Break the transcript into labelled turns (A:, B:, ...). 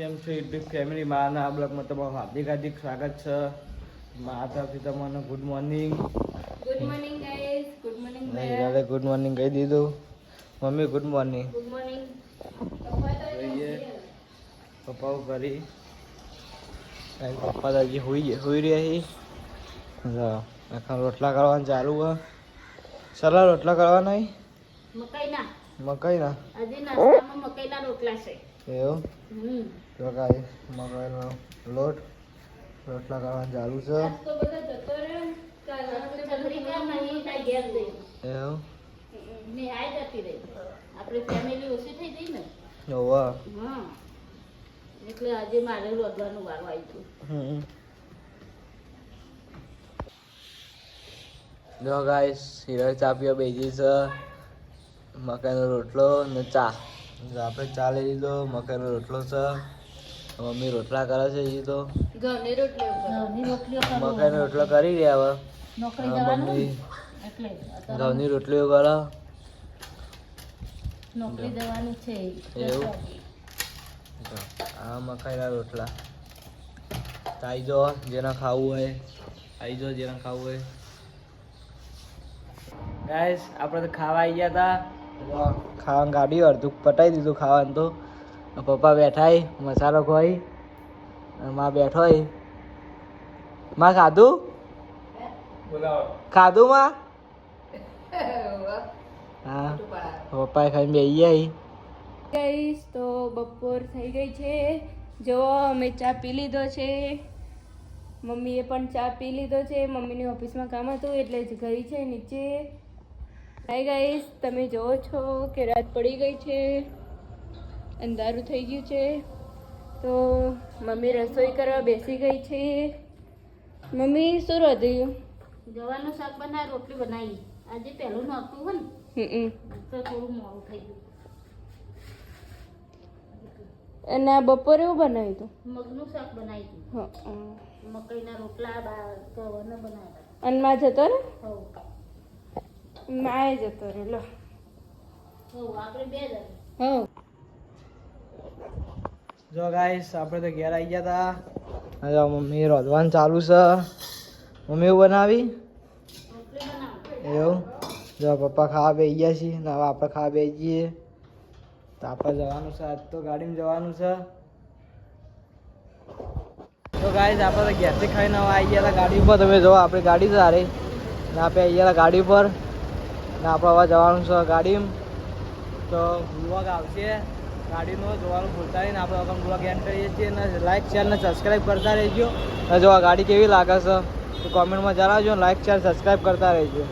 A: કેમ છો YouTube family? માના આ બ્લોગમાં તમારું હાર્દિક હાર્દિક સ્વાગત છે. મારા તરફથી તમારું good morning.
B: Good morning guys good morning
A: દાદા ગુડ મોર્નિંગ કહી દીધું. Mummy good morning.
B: Good morning
A: પપ્પા કરી પપ્પા દાદી હોઈ હુઈ રહ્યા છે આખા રોટલા કરવાનું ચાલુ હોય સલા રોટલા કરવાના
B: મકાઈના.
A: મકાઈના? ના
B: મકાઈના રોટલા છે.
A: એવું
B: હમ.
A: તો કાંઈ મકાઈનો લોટ રોટલા કરવાનું ચાલુ છે.
B: એટલે આજે મારે રોધવાનું વારો આવી ગયો.
A: જો ગાઈસ હિરલ ચા પીવા છે. મકાઈનો રોટલો ને ચા. આપણે ચા લઈ લીધો મકાઈનો રોટલો છે. મમ્મી રોટલા કરે છે એ તો.
B: ઘરની રોટલીઓ
A: મકાઈનો રોટલો કરી રહ્યા હવે.
B: નોકરી
A: હવે
B: જવાનું?
A: મમ્મી ઘઉંની રોટલીઓ કરે.
B: નોકરી જવાનું છે.
A: એવું? આ મકાઈના રોટલા. તો જો જેના ખાવું હોય. આઈ જો જેના ખાવું હોય. ગાઈસ આપણે તો ખાવા આવી ગયા હતા ખાવાનું કાઢ્યું અડધું પટાઈ દીધું ખાવાનું તો. પપ્પા બેઠા મસાલો ખોઈ માં બેઠો હી. માં ખાધું? ખાધું માં? હા. પપ્પાએ ખાઈને બે હી.
B: ગઈશ તો બપોર થઈ ગઈ છે. જો અમે ચા પી લીધો છે. મમ્મીએ પણ ચા પી લીધો છે. મમ્મીની ઓફિસમાં કામ હતું એટલે જ ગઈ છે નીચે. હાય ગાઈસ તમે જોવો છો કે રાત પડી ગઈ છે અંધારું થઈ ગયું છે. તો મમ્મી રસોઈ કરવા બેસી ગઈ છે. મમ્મી શું રાંધ્યું
C: જવાનું શાક બનાવી રોટલી બનાવી. આજે પહેલું નહોતું હોય ને તો થોડું મોડું થઈ ગયું.
B: અને આ બપોરે એવું બનાવ્યું હતું?
C: મગનું શાક બનાવી દીધું
B: હા હા.
C: મકાઈના રોટલા બા ગવારના બનાવ્યા
B: અને માં જતો ને?
C: હવ.
B: માએ જતો રે લો.
C: બે
A: જો ગાઈસ આપણે તો ઘેર આવી ગયા હતા હવે મમ્મી રોધવાનું ચાલુ છે. મમ્મી એવું બનાવી? એવું? જો પપ્પા ખાવા બેસી ગયા છીએ ને હવે આપણે ખાવા બેસી જઈએ. તો આપણે જવાનું છે. આજ તો ગાડીમાં જવાનું છે. તો ગાઈસ આપણે તો ઘેરથી ખાઈને આવી ગયા હતા ગાડી ઉપર. તમે જો આપણી ગાડી સારી. ને આપણે આવી ગયા હતા ગાડી પર ને આપણે હવે જવાનું છે ગાડીમાં. તો બ્લોગ આવશે. ગાડીનો જોવાનું ભૂલતા નહીં આપણે હવે બ્લોગ એન્ડ કરીએ છીએ ને લાઇક શેર ને સબસ્ક્રાઈબ કરતા રહેજો. ને જો આ ગાડી કેવી લાગે છે, તો કોમેન્ટમાં જણાવજો લાઇક શેર સબસ્ક્રાઈબ કરતા રહેજો.